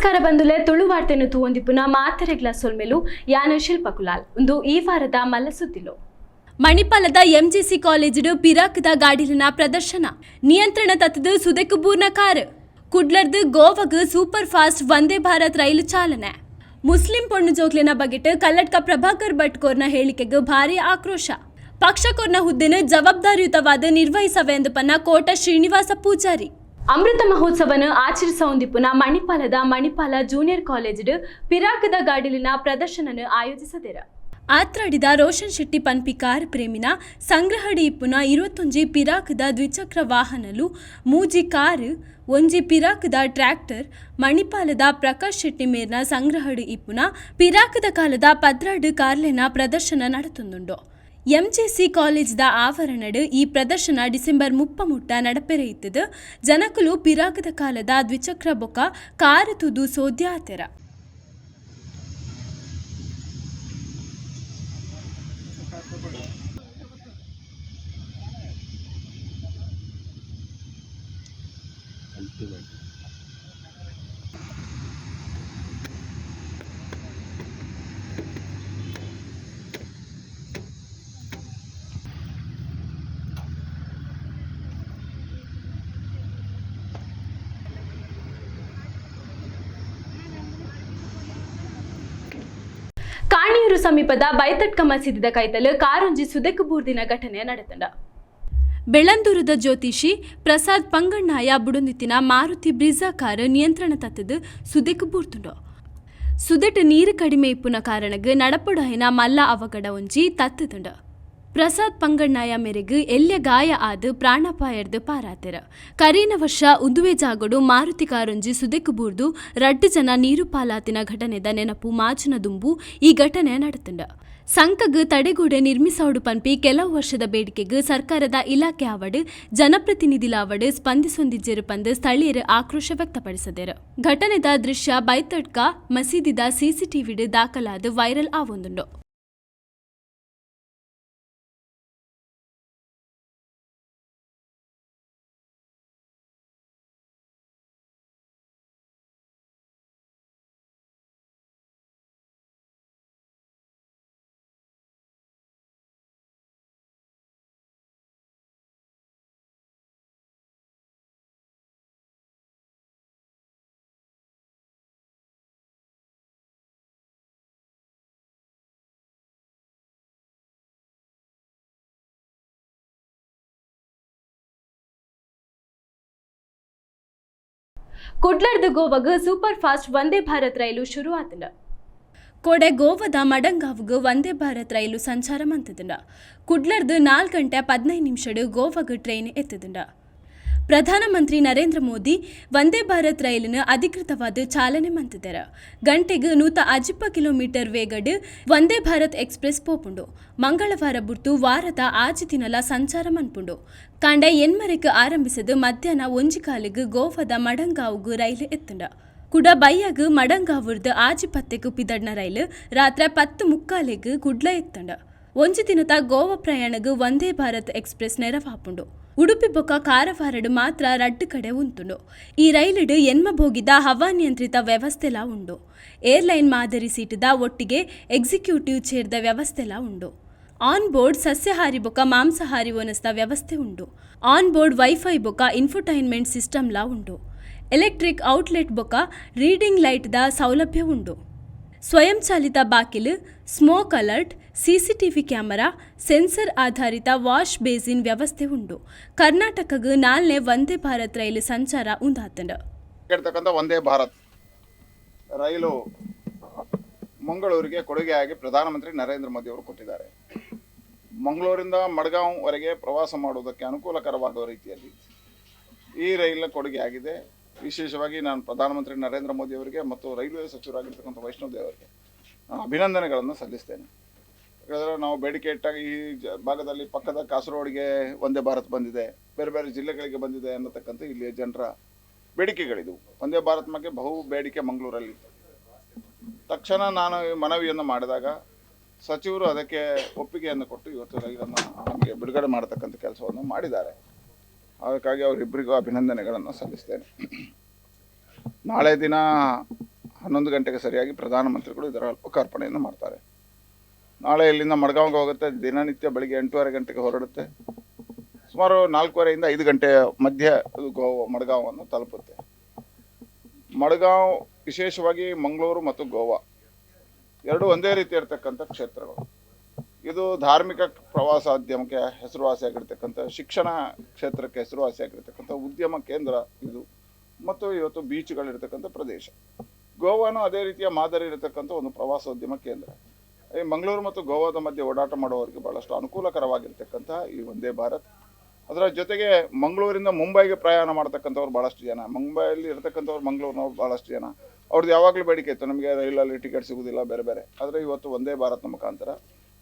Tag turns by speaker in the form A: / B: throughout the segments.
A: ನಮಸ್ಕಾರ ಬಂಧುಲೆ ತುಳು ವಾರ್ತೆಯನ್ನು ತೂವೊಂದಿಪ್ಪುನ ಮಾತರೆಗ್ಲ ಸೊಲ್ಮೆಲು, ಯಾನು ಶಿಲ್ಪಕುಲಾಲ್ ಒಂದು ಈ ವಾರದ ಮಲ್ಲಸುದ್ದಿಲು ಮಣಿಪಾಲದ ಎಂಜಿಸಿ ಕಾಲೇಜು ಪಿರಾಕ್ದ ಗಾಡಿಲಿನ ಪ್ರದರ್ಶನ. ನಿಯಂತ್ರಣ ತತ್ತದು ಸುದೆಕುಬೂರ್ನ ಕಾರ್. ಕುಡ್ಲರ್ದು ಗೋವಗ್ ಸೂಪರ್ ಫಾಸ್ಟ್ ವಂದೇ ಭಾರತ್ ರೈಲು ಚಾಲನೆ. ಮುಸ್ಲಿಂ ಪೊಣ್ಣು ಜೋಕ್ಲಿನ ಬಗೆಟ್ ಕಲ್ಲಡ್ಕ ಪ್ರಭಾಕರ್ ಭಟ್ಕೋರ್ನ ಹೇಳಿಕೆಗೆ ಭಾರಿ ಆಕ್ರೋಶ. ಪಕ್ಷಕೋರ್ನ ಹುದ್ದೆನ ಜವಾಬ್ದಾರಿಯುತವಾದ ನಿರ್ವಹಿಸವೆ ಎಂದು ಪನ್ನ ಕೋಟ ಶ್ರೀನಿವಾಸ ಪೂಜಾರಿ. ಅಮೃತ ಮಹೋತ್ಸವನ ಆಚರಿಸೋಂದಿಪ್ಪುನ ಮಣಿಪಾಲದ ಮಣಿಪಾಲ ಜೂನಿಯರ್ ಕಾಲೇಜ್ ಪಿರಾಕದ ಗಾಡಿಲಿನ ಪ್ರದರ್ಶನನ ಆಯೋಜಿಸದಿರ. ಆತ್ರಾಡಿದ ರೋಷನ್ ಶೆಟ್ಟಿ ಪನ್ಪಿ ಕಾರ್ ಪ್ರೇಮಿನ ಸಂಗ್ರಹಡಿ ಇಪ್ಪುನ ಇರುವತ್ತೊಂಜಿ ಪಿರಾಕದ ದ್ವಿಚಕ್ರ ವಾಹನಲು ಮೂಜಿ ಕಾರ್, ಒಂಜಿ ಪಿರಾಕದ ಟ್ರ್ಯಾಕ್ಟರ್, ಮಣಿಪಾಲದ ಪ್ರಕಾಶ್ ಶೆಟ್ಟಿ ಮೇರ್ನ ಸಂಗ್ರಹಡಿ ಇಪ್ಪುನ ಪಿರಾಕದ ಕಾಲದ ಪದ್ರಾಡು ಕಾರ್ಲೆನ ಪ್ರದರ್ಶನ ನಡತೊಂದುಂಡು. ಎಂಜೆಸಿ ದ ಆವರಣಡ್ ಈ ಪ್ರದರ್ಶನ ಡಿಸೆಂಬರ್ ಮುಪ್ಪ ಮುಟ್ಟ ನಡಪೆರೆಯಿತ್ತದು ಜನಕುಲು ಪಿರಾಗದ ಕಾಲದ ದ್ವಿಚಕ್ರ ಬೊಕ, ಕಾರು ತುದು ಸೋದ್ಯ ಆತೆರ ಸಮೀಪದ ಬೈತಟ್ಕ ಮಸೀದಿದ ಕೈತಲು ಕಾರಂಜಿ ಸುದೆಕು ಬೂರ್ದಿನ ಘಟನೆ ನಡೆತಂಡ. ಬೆಳ್ಳಂದೂರದ ಜ್ಯೋತಿಷಿ ಪ್ರಸಾದ್ ಪಂಗಣ್ಣಾಯ ಬುಡುಂದಿತ್ತಿನ ಮಾರುತಿ ಬ್ರಿಜಾ ಕಾರ್ ನಿಯಂತ್ರಣ ತತ್ತದು ಸುದೆಕು ಬೂರ್ತುಂಡು ಸುದೆಟ್ ನೀರು ಕಡಿಮೆ ಇಪ್ಪುನ ಕಾರಣಗ್ ನಡಪುಡಹಿನ ಮಲ್ಲ ಅವಘಡ ಒಂಜಿ ತತ್ತದುಂಡು ಪ್ರಸಾದ್ ಪಂಗಣ್ಣಾಯ ಮೇರೆಗೆ ಎಲ್ಯ ಗಾಯ ಆದ್ ಪ್ರಾಣಾಪಾಯರ್ದು ಪಾರಾತೆರ. ಕರೀನ ವರ್ಷ ಉದುವೆ ಜಾಗಡು ಮಾರುತಿ ಕಾರಂಜಿ ಸುದೆಕು ಬೂರ್ದು ರಡ್ಡು ಜನ ನೀರು ಪಾಲಾತಿನ ಘಟನೆದ ನೆನಪು ಮಾಚನ ದುಂಬು ಈ ಘಟನೆ ನಡೆತಂಡ. ಸಂಕಗ್ ತಡೆಗೋಡೆ ನಿರ್ಮಿಸೋಡು ಪನ್ಪಿ ಕೆಲವು ವರ್ಷದ ಬೇಡಿಕೆಗೆ ಸರ್ಕಾರದ ಇಲಾಖೆ ಆವಡ್ ಜನಪ್ರತಿನಿಧಿಲಾವಡ್ ಸ್ಪಂದಿಸೊಂದಿಜ್ಜರು ಪಂದ್ ಸ್ಥಳೀಯರು ಆಕ್ರೋಶ ವ್ಯಕ್ತಪಡಿಸಿದರು. ಘಟನೆದ ದೃಶ್ಯ ಬೈತಡ್ಕ ಮಸೀದಿದ ಸಿಸಿಟಿವಿಡ್ ದಾಖಲಾದ ವೈರಲ್ ಆವೊಂದುಂಡು. ಕುಡ್ಲರ್ದ ಗೋವಾಗ ಸೂಪರ್ ಫಾಸ್ಟ್ ವಂದೇ ಭಾರತ್ ರೈಲು ಶುರು ಆತಂಡ ಕೋಡೆ ಗೋವಾದ ಮಡಂಗಾವ್ಗ್ ವಂದೇ ಭಾರತ್ ರೈಲು ಸಂಚಾರ ಮಂತದಂಡ. ಕುಡ್ಲರ್ದು ನಾಲ್ಕು ಗಂಟೆ ಪದಿನೈದು ನಿಮಿಷಡು ಗೋವಾಗ ಟ್ರೈನ್ ಎತ್ತದಂಡ. ಪ್ರಧಾನಮಂತ್ರಿ ನರೇಂದ್ರ ಮೋದಿ ವಂದೇ ಭಾರತ್ ರೈಲಿನ ಅಧಿಕೃತವಾದ ಚಾಲನೆ ಮಂತಿದ್ದಾರೆ ಗಂಟೆಗೆ ನೂತ ಅಜಿಪ್ಪ ಕಿಲೋಮೀಟರ್ ವೇಗಡ್ ವಂದೇ ಭಾರತ್ ಎಕ್ಸ್ಪ್ರೆಸ್ ಪೋಪುಂಡು. ಮಂಗಳವಾರ ಬುರ್ತು ವಾರದ ಆಜಿ ದಿನಲ ಸಂಚಾರ ಮನ್ಪುಂಡು. ಕಾಂಡ ಎನ್ಮರೆಗೆ ಆರಂಭಿಸದು ಮಧ್ಯಾಹ್ನ ಒಂಜಿ ಕಾಲಿಗೆ ಗೋವಾದ ಮಡಂಗಾವ್ಗೂ ರೈಲು ಎತ್ತುಂಡ. ಕುಡ ಬೈಯಾಗ ಮಡಂಗಾವುರ್ದ ಆಜಿ ಪತ್ತೆಗೆ ಪಿದಡ್ನ ರೈಲು ರಾತ್ರಿ ಪತ್ತು ಮುಕ್ಕಾಲೆಗ್ ಗುಡ್ಲ ಎತ್ತಂಡ. ಒಂಜಿ ದಿನದ ಗೋವಾ ಪ್ರಯಾಣಗ್ ವಂದೇ ಭಾರತ್ ಎಕ್ಸ್ಪ್ರೆಸ್ ನೆರವಾಪುಂಡು. ಉಡುಪಿ ಬೊಕ್ಕ ಕಾರವಾರಡ್ ಮಾತ್ರ ರಡ್ಡು ಕಡೆ ಉಂತುಂಡು. ಈ ರೈಲುಡು ಎನ್ಮ ಬೋಗಿದ ಹವಾನಿಯಂತ್ರಿತ ವ್ಯವಸ್ಥೆಲ ಉಂಡು. ಏರ್ಲೈನ್ ಮಾದರಿ ಸೀಟದ ಒಟ್ಟಿಗೆ ಎಕ್ಸಿಕ್ಯೂಟಿವ್ ಚೇರ್ದ ವ್ಯವಸ್ಥೆಲ ಉಂಡು. ಆನ್ ಬೋರ್ಡ್ ಸಸ್ಯಹಾರಿ ಬೊಕ ಮಾಂಸಹಾರಿ ಒನಸ್ತ ವ್ಯವಸ್ಥೆ ಉಂಡು. ಆನ್ ಬೋರ್ಡ್ ವೈಫೈ ಬೊಕ ಇನ್ಫೋಟೈನ್ಮೆಂಟ್ ಸಿಸ್ಟಮ್ಲ ಉಂಡು. ಎಲೆಕ್ಟ್ರಿಕ್ ಔಟ್ಲೆಟ್ ಬೊಕ ರೀಡಿಂಗ್ ಲೈಟ್ದ ಸೌಲಭ್ಯ ಉಂಡು. ಸ್ವಯಂಚಾಲಿತ ಬಾಕಿಲು, smoke alert CCTV camera, sensor ಆಧಾರಿತ ವಾಶ್ ಬೇಸಿನ್ ವ್ಯವಸ್ಥೆ ಉಂಟು. ಕರ್ನಾಟಕಕ್ಕೆ ನಾಲ್ನೇ ವಂದೇ ಭಾರತ್ ರೈಲು ಸಂಚಾರ ಉಂದಾತಂಡ
B: ವಂದೇ ಭಾರತ್ ರೈಲು ಮಂಗಳೂರಿಗೆ ಕೊಡುಗೆಯಾಗಿ ಪ್ರಧಾನಮಂತ್ರಿ ನರೇಂದ್ರ ಮೋದಿ ಅವರು ಕೊಟ್ಟಿದ್ದಾರೆ. ಮಂಗಳೂರಿಂದ ಮಡ್ಗಾಂವ್ವರೆಗೆ ಪ್ರವಾಸ ಮಾಡುವುದಕ್ಕೆ ಅನುಕೂಲಕರವಾದ ರೀತಿಯಲ್ಲಿ ಈ ರೈಲಿನ ಕೊಡುಗೆ ಆಗಿದೆ ವಿಶೇಷವಾಗಿ ನಾನು ಪ್ರಧಾನಮಂತ್ರಿ ನರೇಂದ್ರ ಮೋದಿ ಅವರಿಗೆ ಮತ್ತು ರೈಲ್ವೆ ಸಚಿವರಾಗಿರ್ತಕ್ಕಂಥ ವೈಷ್ಣೋದೇವರಿಗೆ ನಾನು ಅಭಿನಂದನೆಗಳನ್ನು ಸಲ್ಲಿಸ್ತೇನೆ. ಯಾಕಂದರೆ ನಾವು ಬೇಡಿಕೆ ಇಟ್ಟಾಗ ಈ ಭಾಗದಲ್ಲಿ ಪಕ್ಕದ ಕಾಸರಗೋಡಿಗೆ ಒಂದೇ ಭಾರತ್ ಬಂದಿದೆ, ಬೇರೆ ಬೇರೆ ಜಿಲ್ಲೆಗಳಿಗೆ ಬಂದಿದೆ ಅನ್ನತಕ್ಕಂಥ ಇಲ್ಲಿಯ ಜನರ ಬೇಡಿಕೆಗಳಿದು ಒಂದೇ ಭಾರತ್ ಬಗ್ಗೆ ಬಹು ಬೇಡಿಕೆ ಮಂಗಳೂರಲ್ಲಿ. ತಕ್ಷಣ ನಾನು ಮನವಿಯನ್ನು ಮಾಡಿದಾಗ ಸಚಿವರು ಅದಕ್ಕೆ ಒಪ್ಪಿಗೆಯನ್ನು ಕೊಟ್ಟು ಇವತ್ತು ರೈಲನ್ನು ನಮಗೆ ಬಿಡುಗಡೆ ಮಾಡತಕ್ಕಂಥ ಕೆಲಸವನ್ನು ಮಾಡಿದ್ದಾರೆ. ಅದಕ್ಕಾಗಿ ಅವರಿಬ್ಬರಿಗೂ ಅಭಿನಂದನೆಗಳನ್ನು ಸಲ್ಲಿಸ್ತೇನೆ. ನಾಳೆ ದಿನ ಹನ್ನೊಂದು ಗಂಟೆಗೆ ಸರಿಯಾಗಿ ಪ್ರಧಾನಮಂತ್ರಿಗಳು ಇದರ ಲೋಕಾರ್ಪಣೆಯನ್ನು ಮಾಡ್ತಾರೆ. ನಾಳೆ ಇಲ್ಲಿಂದ ಮಡ್ಗಾವ್ಗೆ ಹೋಗುತ್ತೆ, ದಿನನಿತ್ಯ ಬೆಳಿಗ್ಗೆ ಎಂಟೂವರೆ ಗಂಟೆಗೆ ಹೊರಡುತ್ತೆ. ಸುಮಾರು ನಾಲ್ಕೂವರೆಯಿಂದ ಐದು ಗಂಟೆ ಮಧ್ಯ ಮಡಗಾವನ್ನು ತಲುಪುತ್ತೆ. ಮಡ್ಗಾಂವ್ ವಿಶೇಷವಾಗಿ ಮಂಗಳೂರು ಮತ್ತು ಗೋವಾ, ಎರಡು ಒಂದೇ ರೀತಿ ಇರತಕ್ಕಂಥ ಕ್ಷೇತ್ರಗಳು. ಇದು ಧಾರ್ಮಿಕ ಪ್ರವಾಸೋದ್ಯಮಕ್ಕೆ ಹೆಸರುವಾಸಿಯಾಗಿರ್ತಕ್ಕಂಥ ಶಿಕ್ಷಣ ಕ್ಷೇತ್ರಕ್ಕೆ ಹೆಸರುವಾಸಿಯಾಗಿರ್ತಕ್ಕಂಥ ಉದ್ಯಮ ಕೇಂದ್ರ ಇದು. ಮತ್ತು ಇವತ್ತು ಬೀಚ್ಗಳಿರ್ತಕ್ಕಂಥ ಪ್ರದೇಶ. ಗೋವಾನು ಅದೇ ರೀತಿಯ ಮಾದರಿ ಇರತಕ್ಕಂಥ ಒಂದು ಪ್ರವಾಸೋದ್ಯಮ ಕೇಂದ್ರ. ಮಂಗಳೂರು ಮತ್ತು ಗೋವಾದ ಮಧ್ಯೆ ಓಡಾಟ ಮಾಡುವವರಿಗೆ ಬಹಳಷ್ಟು ಅನುಕೂಲಕರವಾಗಿರ್ತಕ್ಕಂತಹ ಈ ಒಂದೇ ಭಾರತ್. ಅದರ ಜೊತೆಗೆ ಮಂಗಳೂರಿಂದ ಮುಂಬೈಗೆ ಪ್ರಯಾಣ ಮಾಡ್ತಕ್ಕಂಥವ್ರು ಭಾಳಷ್ಟು ಜನ. ಮುಂಬೈಯಲ್ಲಿ ಇರ್ತಕ್ಕಂಥವ್ರು ಮಂಗಳೂರಿನವ್ರು ಭಾಳಷ್ಟು ಜನ. ಅವ್ರದ್ದು ಯಾವಾಗಲೂ ಬೇಡಿಕೆ ಇತ್ತು, ನಮಗೆ ರೈಲಲ್ಲಿ ಟಿಕೆಟ್ ಸಿಗೋದಿಲ್ಲ, ಬೇರೆ ಬೇರೆ. ಆದರೆ ಇವತ್ತು ಒಂದೇ ಭಾರತ್ನ ಮುಖಾಂತರ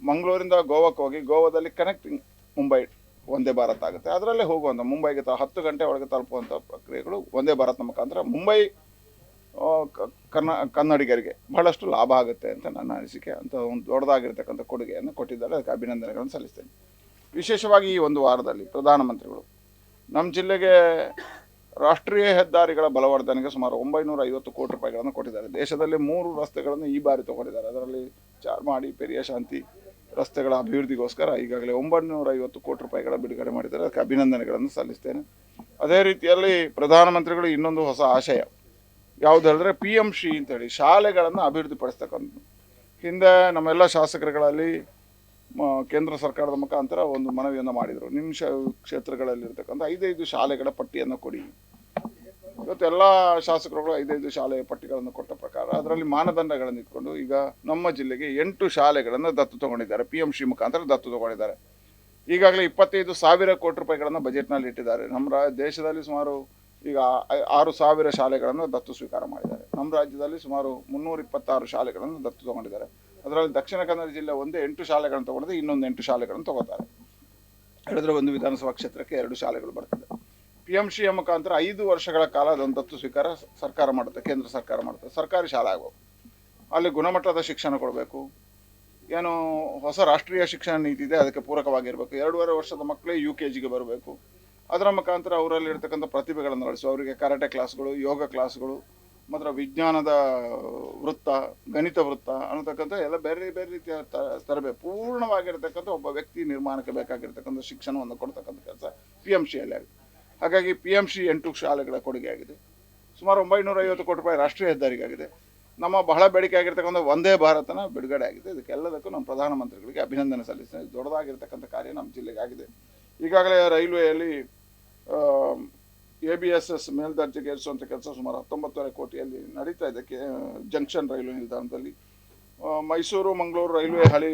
B: ಮಂಗಳೂರಿಂದ ಗೋವಾಕ್ಕೆ ಹೋಗಿ ಗೋವಾದಲ್ಲಿ ಕನೆಕ್ಟಿಂಗ್ ಮುಂಬೈ ಒಂದೇ ಭಾರತ್ ಆಗುತ್ತೆ. ಅದರಲ್ಲೇ ಹೋಗುವಂಥ ಮುಂಬೈಗೆ ತ ಹತ್ತು ಗಂಟೆ ಒಳಗೆ ತಲುಪುವಂಥ ಪ್ರಕ್ರಿಯೆಗಳು ಒಂದೇ ಭಾರತ್ನ ಮುಖಾಂತರ ಮುಂಬೈ ಕನ್ನ, ಕನ್ನಡಿಗರಿಗೆ ಬಹಳಷ್ಟು ಲಾಭ ಆಗುತ್ತೆ ಅಂತ ನನ್ನ ಅನಿಸಿಕೆ. ಅಂತ ಒಂದು ದೊಡ್ಡದಾಗಿರ್ತಕ್ಕಂಥ ಕೊಡುಗೆಯನ್ನು ಕೊಟ್ಟಿದ್ದಾರೆ. ಅದಕ್ಕೆ ಅಭಿನಂದನೆಗಳನ್ನು ಸಲ್ಲಿಸ್ತೇನೆ. ವಿಶೇಷವಾಗಿ ಈ ಒಂದು ವಾರದಲ್ಲಿ ಪ್ರಧಾನಮಂತ್ರಿಗಳು, ನಮ್ಮ ಜಿಲ್ಲೆಗೆ ರಾಷ್ಟ್ರೀಯ ಹೆದ್ದಾರಿಗಳ ಬಲವರ್ಧನೆಗೆ ಸುಮಾರು ಒಂಬೈನೂರ ಐವತ್ತು ಕೋಟಿ ರೂಪಾಯಿಗಳನ್ನು ಕೊಟ್ಟಿದ್ದಾರೆ. ದೇಶದಲ್ಲಿ ಮೂರು ರಸ್ತೆಗಳನ್ನು ಈ ಬಾರಿ ತಗೊಂಡಿದ್ದಾರೆ. ಅದರಲ್ಲಿ ಚಾರ್ಮಾಡಿ, ಪೆರಿಯ ಶಾಂತಿ ರಸ್ತೆಗಳ ಅಭಿವೃದ್ಧಿಗೋಸ್ಕರ ಈಗಾಗಲೇ ಒಂಬೈನೂರ ಐವತ್ತು ಕೋಟಿ ರೂಪಾಯಿಗಳ ಬಿಡುಗಡೆ ಮಾಡಿದ್ದಾರೆ. ಅದಕ್ಕೆ ಅಭಿನಂದನೆಗಳನ್ನು ಸಲ್ಲಿಸ್ತೇನೆ. ಅದೇ ರೀತಿಯಲ್ಲಿ ಪ್ರಧಾನಮಂತ್ರಿಗಳು ಇನ್ನೊಂದು ಹೊಸ ಆಶಯ. ಯಾವುದು ಹೇಳಿದ್ರೆ ಪಿ ಎಂ ಶ್ರೀ ಅಂತೇಳಿ, ಶಾಲೆಗಳನ್ನು ಅಭಿವೃದ್ಧಿಪಡಿಸ್ತಕ್ಕಂಥದ್ದು. ಹಿಂದೆ ನಮ್ಮೆಲ್ಲ ಶಾಸಕರುಗಳಲ್ಲಿ ಕೇಂದ್ರ ಸರ್ಕಾರದ ಮುಖಾಂತರ ಒಂದು ಮನವಿಯನ್ನು ಮಾಡಿದರು. ನಿಮ್ಮ ಶ, ಕ್ಷೇತ್ರಗಳಲ್ಲಿರ್ತಕ್ಕಂಥ ಐದೈದು ಶಾಲೆಗಳ ಪಟ್ಟಿಯನ್ನು ಕೊಡಿ. ಇವತ್ತು ಎಲ್ಲ ಶಾಸಕರುಗಳು ಐದೈದು ಶಾಲೆಯ ಪಟ್ಟಿಗಳನ್ನು ಕೊಟ್ಟ ಪ್ರಕಾರ, ಅದರಲ್ಲಿ ಮಾನದಂಡಗಳನ್ನು ಇಟ್ಕೊಂಡು ಈಗ ನಮ್ಮ ಜಿಲ್ಲೆಗೆ ಎಂಟು ಶಾಲೆಗಳನ್ನು ದತ್ತು ತಗೊಂಡಿದ್ದಾರೆ. ಪಿ ಎಂ ಶ್ರೀ ಮುಖಾಂತರ ದತ್ತು ತಗೊಂಡಿದ್ದಾರೆ. ಈಗಾಗಲೇ ಇಪ್ಪತ್ತೈದು ಸಾವಿರ ಕೋಟಿ ರೂಪಾಯಿಗಳನ್ನು ಬಜೆಟ್ನಲ್ಲಿ ಇಟ್ಟಿದ್ದಾರೆ. ನಮ್ಮ ದೇಶದಲ್ಲಿ ಸುಮಾರು ಈಗ ಆರು ಸಾವಿರ ಶಾಲೆಗಳನ್ನು ದತ್ತು ಸ್ವೀಕಾರ ಮಾಡಿದ್ದಾರೆ. ನಮ್ಮ ರಾಜ್ಯದಲ್ಲಿ ಸುಮಾರು ಮುನ್ನೂರ ಇಪ್ಪತ್ತಾರು ಶಾಲೆಗಳನ್ನು ದತ್ತು ತಗೊಂಡಿದ್ದಾರೆ. ಅದರಲ್ಲಿ ದಕ್ಷಿಣ ಕನ್ನಡ ಜಿಲ್ಲೆ ಒಂದೇ ಎಂಟು ಶಾಲೆಗಳನ್ನು ತಗೊಂಡಿದೆ, ಇನ್ನೊಂದು ಎಂಟು ಶಾಲೆಗಳನ್ನು ತಗೋತಾರೆ. ಹೇಳಿದ್ರೆ ಒಂದು ವಿಧಾನಸಭಾ ಕ್ಷೇತ್ರಕ್ಕೆ ಎರಡು ಶಾಲೆಗಳು ಬರ್ತದೆ. ಪಿ ಎಂ ಶ್ರೀಯ ಮುಖಾಂತರ ಐದು ವರ್ಷಗಳ ಕಾಲ ಅದನ್ನು ದತ್ತು ಸ್ವೀಕಾರ ಸರ್ಕಾರ ಮಾಡುತ್ತೆ, ಕೇಂದ್ರ ಸರ್ಕಾರ ಮಾಡುತ್ತೆ. ಸರ್ಕಾರಿ ಶಾಲೆ ಆಗಬೇಕು. ಅಲ್ಲಿ ಗುಣಮಟ್ಟದ ಶಿಕ್ಷಣ ಕೊಡಬೇಕು. ಏನು ಹೊಸ ರಾಷ್ಟ್ರೀಯ ಶಿಕ್ಷಣ ನೀತಿ ಇದೆ, ಅದಕ್ಕೆ ಪೂರಕವಾಗಿರಬೇಕು. ಎರಡೂವರೆ ವರ್ಷದ ಮಕ್ಕಳೇ ಯು ಕೆ ಜಿಗೆ ಬರಬೇಕು. ಅದರ ಮುಖಾಂತರ ಅವರಲ್ಲಿ ಇರ್ತಕ್ಕಂಥ ಪ್ರತಿಭೆಗಳನ್ನು ನಡೆಸು ಅವರಿಗೆ ಕರಾಟೆ ಕ್ಲಾಸ್ಗಳು ಯೋಗ ಕ್ಲಾಸ್ಗಳು ಮಾತ್ರ ವಿಜ್ಞಾನದ ವೃತ್ತ, ಗಣಿತ ವೃತ್ತ ಅನ್ನತಕ್ಕಂಥ ಎಲ್ಲ ಬೇರೆ ಬೇರೆ ರೀತಿಯ ತರಬೇತಿ, ಪೂರ್ಣವಾಗಿರ್ತಕ್ಕಂಥ ಒಬ್ಬ ವ್ಯಕ್ತಿ ನಿರ್ಮಾಣಕ್ಕೆ ಬೇಕಾಗಿರ್ತಕ್ಕಂಥ ಶಿಕ್ಷಣವನ್ನು ಕೊಡ್ತಕ್ಕಂಥ ಕೆಲಸ ಪಿ ಎಂ ಸಿಯಲ್ಲಿ ಆಗಿದೆ. ಹಾಗಾಗಿ ಪಿ ಎಂ ಸಿ ಎಂಟು ಶಾಲೆಗಳ ಕೊಡುಗೆ ಆಗಿದೆ. ಸುಮಾರು ಒಂಬೈನೂರ ಐವತ್ತು ಕೋಟಿ ರೂಪಾಯಿ ರಾಷ್ಟ್ರೀಯ ಹೆದ್ದಾರಿಗಾಗಿದೆ. ನಮ್ಮ ಬಹಳ ಬೇಡಿಕೆ ಆಗಿರ್ತಕ್ಕಂಥ ಒಂದೇ ಭಾರತನ ಬಿಡುಗಡೆ ಆಗಿದೆ. ಇದಕ್ಕೆಲ್ಲದಕ್ಕೂ ನಮ್ಮ ಪ್ರಧಾನಮಂತ್ರಿಗಳಿಗೆ ಅಭಿನಂದನೆ ಸಲ್ಲಿಸ್ತೇನೆ. ದೊಡ್ಡದಾಗಿರ್ತಕ್ಕಂಥ ಕಾರ್ಯ ನಮ್ಮ ಜಿಲ್ಲೆಗೆ ಆಗಿದೆ ಈಗಾಗಲೇ ರೈಲ್ವೆಯಲ್ಲಿ ಎ ಬಿ ಎಸ್ ಎಸ್ ಮೇಲ್ದರ್ಜೆಗೆ ಏರಿಸುವಂಥ ಕೆಲಸ ಸುಮಾರು ಹತ್ತೊಂಬತ್ತುವರೆ ಕೋಟಿಯಲ್ಲಿ ನಡೀತಾ ಇದೆ ಜಂಕ್ಷನ್ ರೈಲ್ವೆ ನಿಲ್ದಾಣದಲ್ಲಿ. ಮೈಸೂರು, ಮಂಗಳೂರು ರೈಲ್ವೆ ಹಳಿ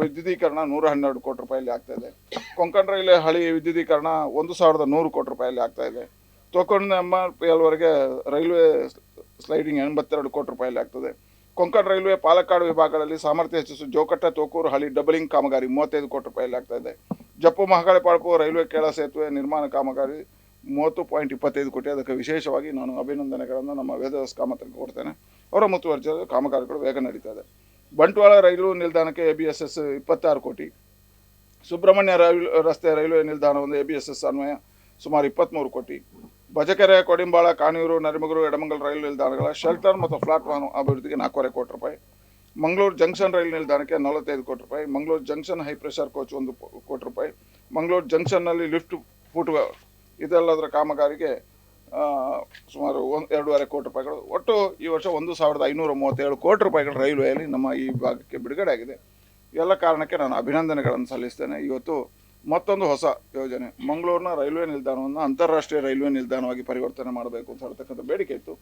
B: ವಿದ್ಯುದೀಕರಣ ನೂರ ಹನ್ನೆರಡು ಕೋಟಿ ರೂಪಾಯಲ್ಲಿ ಆಗ್ತಾ ಇದೆ. ಕೊಂಕಣ ರೈಲ್ವೆ ಹಳಿ ವಿದ್ಯುದೀಕರಣ ಒಂದು ಸಾವಿರದ ನೂರು ಕೋಟಿ ರೂಪಾಯಲ್ಲಿ ಆಗ್ತಾ ಇದೆ. ತೋಕೊಂಡ ಎಂ ಆರ್ ಪಿ ಎಲ್ವರೆಗೆ ರೈಲ್ವೆ ಸ್ಲೈಡಿಂಗ್ ಎಂಬತ್ತೆರಡು ಕೋಟಿ ರೂಪಾಯಲ್ಲಿ ಆಗ್ತದೆ. ಕೊಂಕಣ ರೈಲ್ವೆ ಪಾಲಕ್ಕಾಡು ವಿಭಾಗಗಳಲ್ಲಿ ಸಾಮರ್ಥ್ಯ ಹೆಚ್ಚಿಸು ಜೋಕಟ್ಟ ತೋಕೂರು ಹಳಿ ಡಬಲಿಂಗ್ ಕಾಮಗಾರಿ ಮೂವತ್ತೈದು ಕೋಟಿ ರೂಪಾಯಲ್ಲಿ ಆಗ್ತಾ ಇದೆ. ಜಪ್ಪು ಮಹಾಕಾಳಿ ಪಾಳ್ಪು ರೈಲ್ವೆ ಕೆಳ ಸೇತುವೆ ನಿರ್ಮಾಣ ಕಾಮಗಾರಿ ಮೂವತ್ತು ಪಾಯಿಂಟ್ ಇಪ್ಪತ್ತೈದು ಕೋಟಿ, ಅದಕ್ಕೆ ವಿಶೇಷವಾಗಿ ನಾನು ಅಭಿನಂದನೆಗಳನ್ನು ನಮ್ಮ ವೇದವ್ಯಾಸ ಕಾಮತನಿಗೆ ಕೊಡ್ತೇನೆ. ಅವರ ಮುತುವರ್ಜಿಯ ಕಾಮಗಾರಿಗಳು ವೇಗ ನಡೀತಾ ಇದೆ. ಬಂಟ್ವಾಳ ರೈಲು ನಿಲ್ದಾಣಕ್ಕೆ ಎ ಬಿ ಎಸ್ ಎಸ್ ಇಪ್ಪತ್ತಾರು ಕೋಟಿ. ಸುಬ್ರಹ್ಮಣ್ಯ ರೈಲ್, ರಸ್ತೆ ರೈಲ್ವೆ ನಿಲ್ದಾಣ ಒಂದು ಎ ಬಿ ಎಸ್ ಎಸ್ ಅನ್ವಯ ಸುಮಾರು ಇಪ್ಪತ್ತ್ಮೂರು ಕೋಟಿ. ಬಜಕೆರೆ, ಕೊಡಿಂಬಾಳ, ಕಾಣಿಯೂರು, ನರಿಮಗರು, ಎಡಮಂಗಲ ರೈಲು ನಿಲ್ದಾಣಗಳ ಶೆಲ್ಟರ್ ಮತ್ತು ಪ್ಲಾಟ್ಫಾರ್ಮ್ ಅಭಿವೃದ್ಧಿಗೆ ನಾಲ್ಕೂವರೆ ಕೋಟಿ ರೂಪಾಯಿ. ಮಂಗಳೂರು ಜಂಕ್ಷನ್ ರೈಲು ನಿಲ್ದಾಣಕ್ಕೆ ನಲವತ್ತೈದು ಕೋಟಿ ರೂಪಾಯಿ, Mangaluru junction high pressure coach ಒಂದು ಕೋಟಿ ರೂಪಾಯಿ, ಮಂಗಳೂರು ಜಂಕ್ಷನ್ನಲ್ಲಿ ಲಿಫ್ಟ್ ಫುಟ್ ಇದೆಲ್ಲದರ ಕಾಮಗಾರಿಗೆ ಸುಮಾರು ಒಂದು, ಎರಡೂವರೆ ಕೋಟಿ ರೂಪಾಯಿಗಳು. ಒಟ್ಟು ಈ ವರ್ಷ ಒಂದು ಸಾವಿರದ ಐನೂರ ಮೂವತ್ತೇಳು ಕೋಟಿ ರೂಪಾಯಿಗಳು ರೈಲ್ವೆಯಲ್ಲಿ ನಮ್ಮ ಈ ಭಾಗಕ್ಕೆ ಬಿಡುಗಡೆ ಆಗಿದೆ. ಎಲ್ಲ ಕಾರಣಕ್ಕೆ ನಾನು ಅಭಿನಂದನೆಗಳನ್ನು ಸಲ್ಲಿಸ್ತೇನೆ. ಇವತ್ತು ಮತ್ತೊಂದು ಹೊಸ ಯೋಜನೆ. ಮಂಗಳೂರಿನ ರೈಲ್ವೆ ನಿಲ್ದಾಣವನ್ನು ಅಂತಾರಾಷ್ಟ್ರೀಯ ರೈಲ್ವೆ ನಿಲ್ದಾಣವಾಗಿ ಪರಿವರ್ತನೆ ಮಾಡಬೇಕು ಅಂತ ಹೇಳ್ತಕ್ಕಂಥ ಬೇಡಿಕೆ ಇತ್ತು.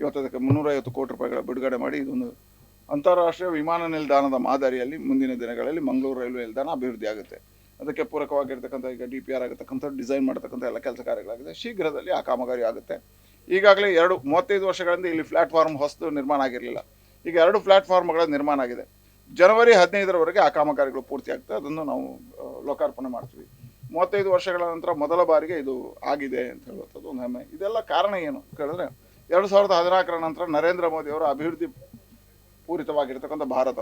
B: ಇವತ್ತು ಅದಕ್ಕೆ ಮುನ್ನೂರೈವತ್ತು ಕೋಟಿ ರೂಪಾಯಿಗಳ ಬಿಡುಗಡೆ ಮಾಡಿ ಇದೊಂದು ಅಂತಾರಾಷ್ಟ್ರೀಯ ವಿಮಾನ ನಿಲ್ದಾಣದ ಮಾದರಿಯಲ್ಲಿ ಮುಂದಿನ ದಿನಗಳಲ್ಲಿ ಮಂಗಳೂರು ರೈಲ್ವೆ ನಿಲ್ದಾಣ ಅಭಿವೃದ್ಧಿ ಆಗುತ್ತೆ. ಅದಕ್ಕೆ ಪೂರಕವಾಗಿರ್ತಕ್ಕಂಥ ಈಗ ಡಿ ಪಿ ಆರ್ ಆಗತಕ್ಕಂಥ, ಡಿಸೈನ್ ಮಾಡ್ತಕ್ಕಂಥ ಎಲ್ಲ ಕೆಲಸ ಕಾರ್ಯಗಳಾಗಿದೆ. ಶೀಘ್ರದಲ್ಲಿ ಆ ಕಾಮಗಾರಿ ಆಗುತ್ತೆ. ಈಗಾಗಲೇ ಎರಡು, ಮೂವತ್ತೈದು ವರ್ಷಗಳಿಂದ ಇಲ್ಲಿ ಪ್ಲಾಟ್ಫಾರ್ಮ್ ಹೊಸದು ನಿರ್ಮಾಣ ಆಗಿರಲಿಲ್ಲ. ಈಗ ಎರಡು ಪ್ಲಾಟ್ಫಾರ್ಮ್ಗಳ ನಿರ್ಮಾಣ ಆಗಿದೆ. ಜನವರಿ ಹದಿನೈದರವರೆಗೆ ಆ ಕಾಮಗಾರಿಗಳು ಪೂರ್ತಿ ಆಗ್ತದೆ. ಅದನ್ನು ನಾವು ಲೋಕಾರ್ಪಣೆ ಮಾಡ್ತೀವಿ. ಮೂವತ್ತೈದು ವರ್ಷಗಳ ನಂತರ ಮೊದಲ ಬಾರಿಗೆ ಇದು ಆಗಿದೆ ಅಂತ ಹೇಳುವಂಥದ್ದು ಒಂದು ಹೆಮ್ಮೆ. ಇದೆಲ್ಲ ಕಾರಣ ಏನು? ಕೇಳಿದ್ರೆ, ಎರಡು ಸಾವಿರದ ಹದಿನಾಲ್ಕರ ನಂತರ ನರೇಂದ್ರ ಮೋದಿ ಅವರ ಅಭಿವೃದ್ಧಿ ಪೂರಿತವಾಗಿರ್ತಕ್ಕಂಥ ಭಾರತ.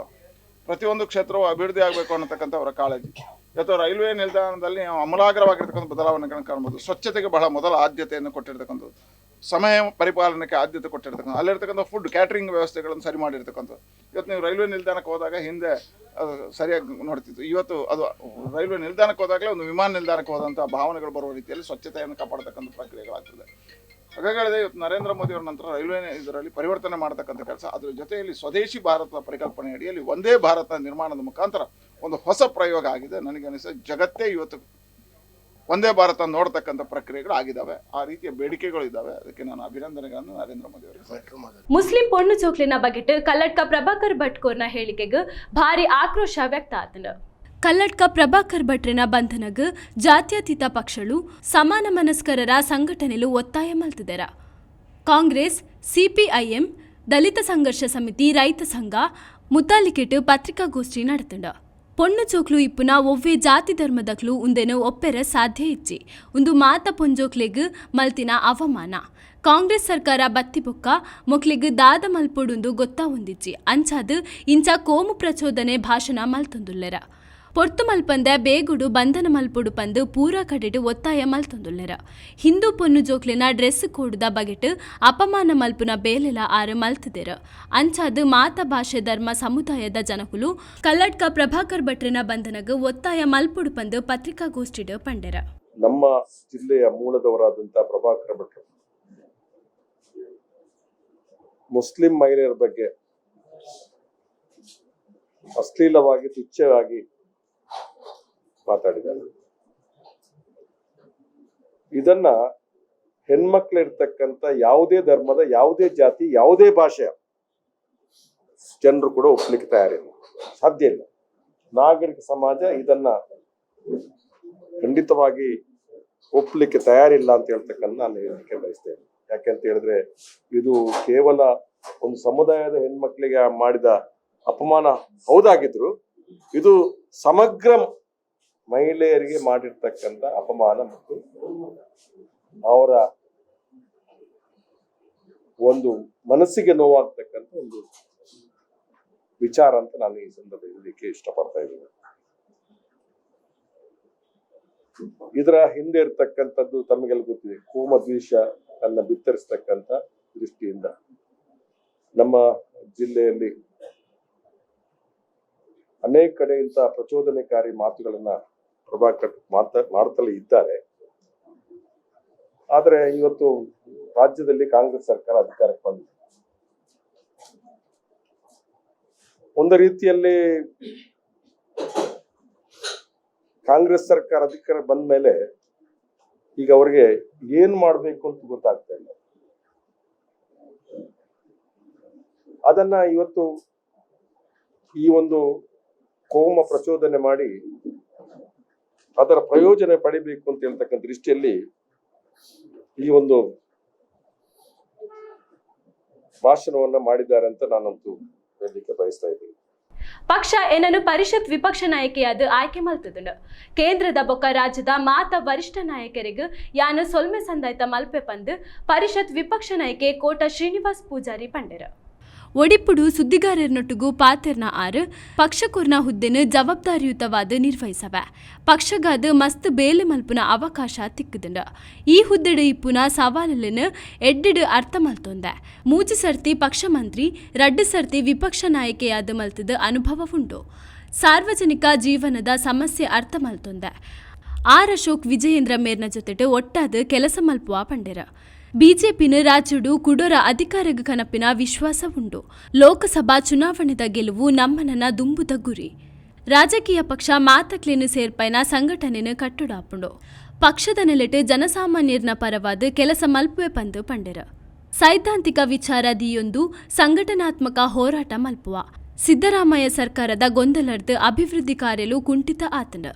B: ಪ್ರತಿಯೊಂದು ಕ್ಷೇತ್ರವು ಅಭಿವೃದ್ಧಿ ಆಗಬೇಕು ಅನ್ನತಕ್ಕಂಥ ಅವರ ಕಾಳಜಿ. ಇವತ್ತು ರೈಲ್ವೆ ನಿಲ್ದಾಣದಲ್ಲಿ ಅಮೂಲಾಗ್ರವಾಗಿರ್ತಕ್ಕಂಥ ಬದಲಾವಣೆಗಳನ್ನು ಕಾಣ್ಬೋದು. ಸ್ವಚ್ಛತೆಗೆ ಬಹಳ ಮೊದಲ ಆದ್ಯತೆಯನ್ನು ಕೊಟ್ಟಿರ್ತಕ್ಕಂಥದ್ದು. ಸಮಯ ಪರಿಪಾಲನೆಗೆ ಆದ್ಯತೆ ಕೊಟ್ಟಿರ್ತಕ್ಕಂಥ ಅಲ್ಲಿರ್ತಕ್ಕಂಥ ಫುಡ್ ಕ್ಯಾಟ್ರಿಂಗ್ ವ್ಯವಸ್ಥೆಗಳನ್ನು ಸರಿ ಮಾಡಿರ್ತಕ್ಕಂಥ ಇವತ್ತು ನೀವು ರೈಲ್ವೆ ನಿಲ್ದಾಣಕ್ಕೆ ಹೋದಾಗ ಹಿಂದೆ ಅದು ಸರಿಯಾಗಿ ನೋಡ್ತಿತ್ತು ಇವತ್ತು ಅದು ರೈಲ್ವೆ ನಿಲ್ದಾಣಕ್ಕೆ ಹೋದಾಗಲೇ ಒಂದು ವಿಮಾನ ನಿಲ್ದಾಣಕ್ಕೆ ಹೋದಂಥ ಭಾವನೆಗಳು ಬರುವ ರೀತಿಯಲ್ಲಿ ಸ್ವಚ್ಛತೆಯನ್ನು ಕಾಪಾಡತಕ್ಕಂಥ ಪ್ರಕ್ರಿಯೆಗಳಾಗ್ತದೆ. ಹಾಗಾಗಿ ಇವತ್ತು ನರೇಂದ್ರ ಮೋದಿ ಅವರ ನಂತರ ರೈಲ್ವೆ ಇದರಲ್ಲಿ ಪರಿವರ್ತನೆ ಮಾಡತಕ್ಕಂಥ ಕೆಲಸ. ಅದರ ಜೊತೆಯಲ್ಲಿ ಸ್ವದೇಶಿ ಭಾರತದ ಪರಿಕಲ್ಪನೆ ಅಡಿಯಲ್ಲಿ ಒಂದೇ ಭಾರತ ನಿರ್ಮಾಣದ ಮುಖಾಂತರ ಒಂದು ಹೊಸ ಪ್ರಯೋಗ ಆಗಿದೆ. ನನಗೆ ಅನಿಸ ಜಗತ್ತೇ ಇವತ್ತು ಒಂದೇ ಭಾರತ ನೋಡ್ತಕ್ಕಂಥ ಪ್ರಕ್ರಿಯೆಗಳು ಆಗಿದ್ದಾವೆ. ಆ ರೀತಿಯ ಬೇಡಿಕೆಗಳು ಇದ್ದಾವೆ. ಅದಕ್ಕೆ ನಾನು ಅಭಿನಂದನೆಗಳನ್ನು ನರೇಂದ್ರ ಮೋದಿ ಅವರಿಗೆ.
A: ಮುಸ್ಲಿಂ ಪೊಣ್ಣು ಜೋಕ್ಲಿನ ಬಗ್ಗೆ ಕಲ್ಲಡ್ಕ ಪ್ರಭಾಕರ್ ಭಟ್ಕೋರ್ನ ಹೇಳಿಕೆಗೆ ಭಾರಿ ಆಕ್ರೋಶ ವ್ಯಕ್ತ ಆತನ. ಕಲ್ಲಡ್ಕ ಪ್ರಭಾಕರ್ ಭಟ್ರಿನ ಬಂಧನಗ ಜಾತ್ಯತೀತ ಪಕ್ಷಗಳು ಸಮಾನ ಮನಸ್ಕರರ ಸಂಘಟನೆಲು ಒತ್ತಾಯ ಮಲ್ತಿದೆರ. ಕಾಂಗ್ರೆಸ್, ಸಿಪಿಐಎಂ, ದಲಿತ ಸಂಘರ್ಷ ಸಮಿತಿ, ರೈತ ಸಂಘ ಮುತಾಲಿಕೆಟ್ ಪತ್ರಿಕಾಗೋಷ್ಠಿ ನಡೆತಂಡ. ಪೊಣ್ಣು ಚೋಕ್ಲು ಇಪ್ಪುನ ಒವ್ವೇ ಜಾತಿ ಧರ್ಮದಕ್ಲು ಉಂದೆನು ಒಪ್ಪೆರ ಸಾಧ್ಯ ಇಚ್ಚಿ. ಒಂದು ಮಾತ ಪೊಂಜೋಕ್ಲೆಗ್ ಮಲ್ತಿನ ಅವಮಾನ. ಕಾಂಗ್ರೆಸ್ ಸರ್ಕಾರ ಬತ್ತಿ ಬೊಕ್ಕ ಮೊಕ್ಲಿಗ್ ದಾದ ಮಲ್ಪೊಡುಂದು ಗೊತ್ತಾ ಹೊಂದಿಚ್ಚಿ. ಅಂಚಾದ್ ಇಂಚ ಕೋಮು ಪ್ರಚೋದನೆ ಭಾಷಣ ಮಲ್ತೊಂದುಲ್ಲೆರ. ಪೊರ್ತು ಮಲ್ಪಂದ ಬೇಗುಡು ಬಂಧನ ಮಲ್ಪುಡು ಪಂದು ಪೂರ ಕಡೆಡು ಒತ್ತಾಯ ಮಲ್ತೊಂದುಲ್ಲೆರ. ಹಿಂದೂ ಪೊನ್ನು ಜೋಕ್ಲಿನ ಡ್ರೆಸ್ ಕೋಡುದ ಬಗೆಟ್ ಅಪಮಾನ ಮಲ್ಪುನ ಬೇಲೆಲ ಆರ ಮಲ್ತಿದೆರ. ಅಂಚಾದ ಮಾತ ಭಾಷೆ ಧರ್ಮ ಸಮುದಾಯದ ಜನಕುಲು ಕಲ್ಲಡ್ಕ ಪ್ರಭಾಕರ್ ಭಟ್ರನ ಬಂಧನಗ ಒತ್ತಾಯ ಮಲ್ಪುಡು ಪಂದು ಪತ್ರಿಕಾಗೋಷ್ಠಿಡು ಪಂಡೆರ.
C: ನಮ್ಮ ಜಿಲ್ಲೆಯ ಮೂಲದವರಾದಂತಹ ಪ್ರಭಾಕರ್ ಭಟ್ರು ಮುಸ್ಲಿಂ ಮಹಿಳೆಯರ ಬಗ್ಗೆ ಅಶ್ಲೀಲವಾಗಿ ತುಚ್ಛವಾಗಿ ಮಾತಾಡಿದ್ದಾರೆ. ಇದನ್ನ ಹೆಣ್ಮಕ್ಳಿರ್ತಕ್ಕಂಥ ಯಾವುದೇ ಧರ್ಮದ, ಯಾವುದೇ ಜಾತಿ, ಯಾವುದೇ ಭಾಷೆ ಜನರು ಕೂಡ ಒಪ್ಲಿಕ್ಕೆ ತಯಾರಿಲ್ಲ. ಸಾಧ್ಯ ಇಲ್ಲ. ನಾಗರಿಕ ಸಮಾಜ ಇದನ್ನ ಖಂಡಿತವಾಗಿ ಒಪ್ಲಿಕ್ಕೆ ತಯಾರಿಲ್ಲ ಅಂತ ಹೇಳ್ತಕ್ಕಂಥ ನಾನು ಹೇಳಲಿಕ್ಕೆ ಬಯಸ್ತೇನೆ. ಯಾಕೆಂತ ಹೇಳಿದ್ರೆ, ಇದು ಕೇವಲ ಒಂದು ಸಮುದಾಯದ ಹೆಣ್ಮಕ್ಳಿಗೆ ಮಾಡಿದ ಅಪಮಾನ ಹೌದಾಗಿದ್ರು, ಇದು ಸಮಗ್ರ ಮಹಿಳೆಯರಿಗೆ ಮಾಡಿರ್ತಕ್ಕಂಥ ಅಪಮಾನ ಮತ್ತು ಅವರ ಒಂದು ಮನಸ್ಸಿಗೆ ನೋವಾಗ್ತಕ್ಕಂಥ ಒಂದು ವಿಚಾರ ಅಂತ ನಾನು ಈ ಸಂದರ್ಭದಲ್ಲಿ ಇಷ್ಟಪಡ್ತಾ ಇದ್ದೀನಿ. ಇದರ ಹಿಂದೆ ಇರ್ತಕ್ಕಂಥದ್ದು ತಮಗೆಲ್ಲ ಗೊತ್ತಿದೆ. ಕೋಮ ದ್ವೇಷ ತನ್ನ ಬಿತ್ತರಿಸ್ತಕ್ಕಂಥ ದೃಷ್ಟಿಯಿಂದ ನಮ್ಮ ಜಿಲ್ಲೆಯಲ್ಲಿ ಅನೇಕ ಕಡೆ ಇಂಥ ಪ್ರಚೋದನೆಕಾರಿ ಮಾತುಗಳನ್ನ ಪ್ರಭಾಕರ್ ಮಾತ ಮಾಡ್ತಲೇ ಇದ್ದಾರೆ. ಆದರೆ ಇವತ್ತು ರಾಜ್ಯದಲ್ಲಿ ಕಾಂಗ್ರೆಸ್ ಸರ್ಕಾರ ಅಧಿಕಾರಕ್ಕೆ ಬಂದಿದೆ. ಒಂದು ರೀತಿಯಲ್ಲಿ ಕಾಂಗ್ರೆಸ್ ಸರ್ಕಾರ ಅಧಿಕಾರ ಬಂದ ಮೇಲೆ ಈಗ ಅವರಿಗೆ ಏನ್ ಮಾಡ್ಬೇಕು ಅಂತ ಗೊತ್ತಾಗ್ತಾ ಇಲ್ಲ. ಅದನ್ನ ಇವತ್ತು ಈ ಒಂದು ಕೋಮ ಪ್ರಚೋದನೆ ಮಾಡಿ ಅದರ ಪ್ರಯೋಜನ ಪಡಿಬೇಕು ಅಂತ ಹೇಳ್ತಕ್ಕಂಥ ದೃಷ್ಟಿಯಲ್ಲಿ ಈ ಒಂದು ಭಾಷಣವನ್ನ ಮಾಡಿದ್ದಾರೆ ಅಂತ ನಾನಂತೂ ಹೇಳಲಿಕ್ಕೆ ಬಯಸ್ತಾ ಇದ್ದೀನಿ.
A: ಪಕ್ಷ ಏನನ್ನು ಪರಿಷತ್ ವಿಪಕ್ಷ ನಾಯಕಿಯಾದ ಆಯ್ಕೆ ಮಲ್ತದುಂಡು ಕೇಂದ್ರದ ಬೊಕ್ಕ ರಾಜ್ಯದ ಮಾತ ವರಿಷ್ಠ ನಾಯಕರಿಗೆ ಯಾನು ಸೊಲ್ಮೆ ಸಂದಾಯ್ತ ಮಲ್ಪೆ ಪಂದು ಪರಿಷತ್ ವಿಪಕ್ಷ ನಾಯಕಿ ಕೋಟ ಶ್ರೀನಿವಾಸ್ ಪೂಜಾರಿ ಪಂಡೆರ. ಒಡಿಪುಡು ಸುದ್ದಿಗಾರರನೊಟ್ಟಿಗೂ ಪಾತೆರ್ನ ಆರು, ಪಕ್ಷಕೂರ್ನ ಹುದ್ದೆನು ಜವಾಬ್ದಾರಿಯುತವಾದ ನಿರ್ವಹಿಸವೆ. ಪಕ್ಷಗಾದ ಮಸ್ತ್ ಬೇಲೆ ಮಲ್ಪುನ ಅವಕಾಶ ತಿಕ್ಕುದುಂಡ. ಈ ಹುದ್ದೆಡು ಇಪ್ಪುನ ಸವಾಲನ್ನು ಎಡ್ಡೆಡು ಅರ್ಥ ಮಲ್ತೊಂದೆ. ಮೂಜಿ ಸರ್ತಿ ಪಕ್ಷ ಮಂತ್ರಿ, ರಡ್ಡು ಸರ್ತಿ ವಿಪಕ್ಷ ನಾಯಕಿಯಾದ ಮಲ್ತದ ಅನುಭವ ಉಂಟು ಸಾರ್ವಜನಿಕ ಜೀವನದ ಸಮಸ್ಯೆ ಅರ್ಥ ಮಲ್ತೊಂದೆ. ಆರ್ ಅಶೋಕ್ ವಿಜಯೇಂದ್ರ ಮೇರ್ನ ಜೊತೆಟು ಒಟ್ಟಾದ ಕೆಲಸ ಮಲ್ಪುವ ಪಂಡೆರ. ಬಿಜೆಪಿನ ರಾಜ್ಯಡು ಕುಡೂರ ಅಧಿಕಾರಗ ಕನಪಿನ ವಿಶ್ವಾಸ ಉಂಡು ಲೋಕಸಭಾ ಚುನಾವಣೆದ ಗೆಲುವು ನಮ್ಮನನ ದುಂಬುದ ಗುರಿ. ರಾಜಕೀಯ ಪಕ್ಷ ಮಾತಕ್ಲೇನು ಸೇರ್ಪೈನ ಸಂಘಟನೆನು ಕಟ್ಟುಡಾಪುಂಡು. ಪಕ್ಷದ ನೆಲೆಟ್ ಜನಸಾಮಾನ್ಯರ್ನ ಪರವಾದ ಕೆಲಸ ಮಲ್ಪುವೆ ಪಂದು ಪಂಡೆರ. ಸೈದ್ಧಾಂತಿಕ ವಿಚಾರ ದಿಯೊಂದು ಸಂಘಟನಾತ್ಮಕ ಹೋರಾಟ ಮಲ್ಪುವ. ಸಿದ್ದರಾಮಯ್ಯ ಸರ್ಕಾರದ ಗೊಂದಲರ್ದು ಅಭಿವೃದ್ಧಿ ಕಾರ್ಯಲು ಕುಂಠಿತ ಆತನ.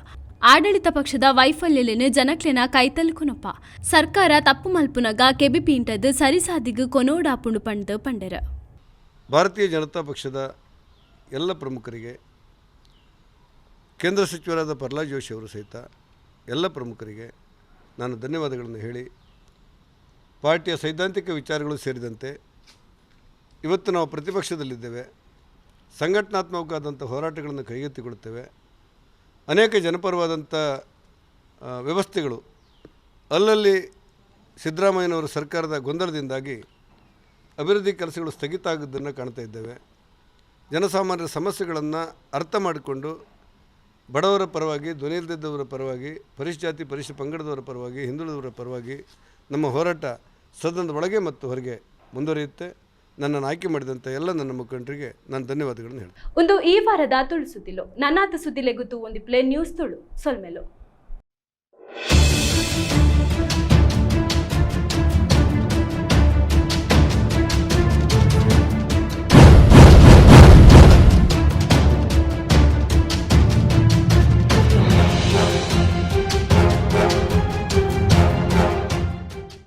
A: ಆಡಳಿತ ಪಕ್ಷದ ವೈಫಲ್ಯಲೆನು ಜನಕ್ಲೆನ ಕೈತಲ್ಕುನೊಪ್ಪ. ಸರ್ಕಾರ ತಪ್ಪು ಮಲ್ಪುನಗ ಕೆಬಿಪೀಂಟದ್ ಸರಿಸಾದಿಗ್ ಕೊನೋಡಾಪುಂಡು ಪಂಡ ಪಂಡರ.
D: ಭಾರತೀಯ ಜನತಾ ಪಕ್ಷದ ಎಲ್ಲ ಪ್ರಮುಖರಿಗೆ, ಕೇಂದ್ರ ಸಚಿವರಾದ ಪ್ರಹ್ಲಾದ್ ಜೋಶಿ ಅವರು ಸಹಿತ ಎಲ್ಲ ಪ್ರಮುಖರಿಗೆ ನಾನು ಧನ್ಯವಾದಗಳನ್ನು ಹೇಳಿ, ಪಾರ್ಟಿಯ ಸೈದ್ಧಾಂತಿಕ ವಿಚಾರಗಳು ಸೇರಿದಂತೆ ಇವತ್ತು ನಾವು ಪ್ರತಿಪಕ್ಷದಲ್ಲಿದ್ದೇವೆ, ಸಂಘಟನಾತ್ಮಕವಾದಂಥ ಹೋರಾಟಗಳನ್ನು ಕೈಗೆತ್ತಿಕೊಳ್ಳುತ್ತೇವೆ. ಅನೇಕ ಜನಪರವಾದಂಥ ವ್ಯವಸ್ಥೆಗಳು. ಅಲ್ಲಲ್ಲಿ ಸಿದ್ದರಾಮಯ್ಯನವರ ಸರ್ಕಾರದ ಗೊಂದಲದಿಂದಾಗಿ ಅಭಿವೃದ್ಧಿ ಕೆಲಸಗಳು ಸ್ಥಗಿತ ಆಗಿದ್ದನ್ನು ಕಾಣ್ತಾ ಇದ್ದೇವೆ. ಜನಸಾಮಾನ್ಯರ ಸಮಸ್ಯೆಗಳನ್ನು ಅರ್ಥ ಮಾಡಿಕೊಂಡು ಬಡವರ ಪರವಾಗಿ, ಧ್ವನಿ ಇಲ್ದಿದ್ದವರ ಪರವಾಗಿ ಪರಿಶ್ ಜಾತಿ ಪರಿಶ್ ಪಂಗಡದವರ ಪರವಾಗಿ, ಹಿಂದುಳಿದವರ ಪರವಾಗಿ ನಮ್ಮ ಹೋರಾಟ ಸದನದ ಒಳಗೆ ಮತ್ತು ಹೊರಗೆ ಮುಂದುವರಿಯುತ್ತೆ. ನನ್ನನ್ನು ಆಯ್ಕೆ ಮಾಡಿದಂಥ ಎಲ್ಲ ನನ್ನ ಮುಖಂಡರಿಗೆ ನಾನು ಧನ್ಯವಾದಗಳನ್ನು ಹೇಳ್ತೀನಿ.
A: ಒಂದು ಈ ವಾರದ ತುಳು ಸುದ್ದಿಲು ನನ್ನಾತ ಸುದ್ದಿಲೆಗುತ್ತು ಒಂದು ಪ್ಲೇ ನ್ಯೂಸ್ ತುಳು, ಸೊಲ್ಮೆಲು.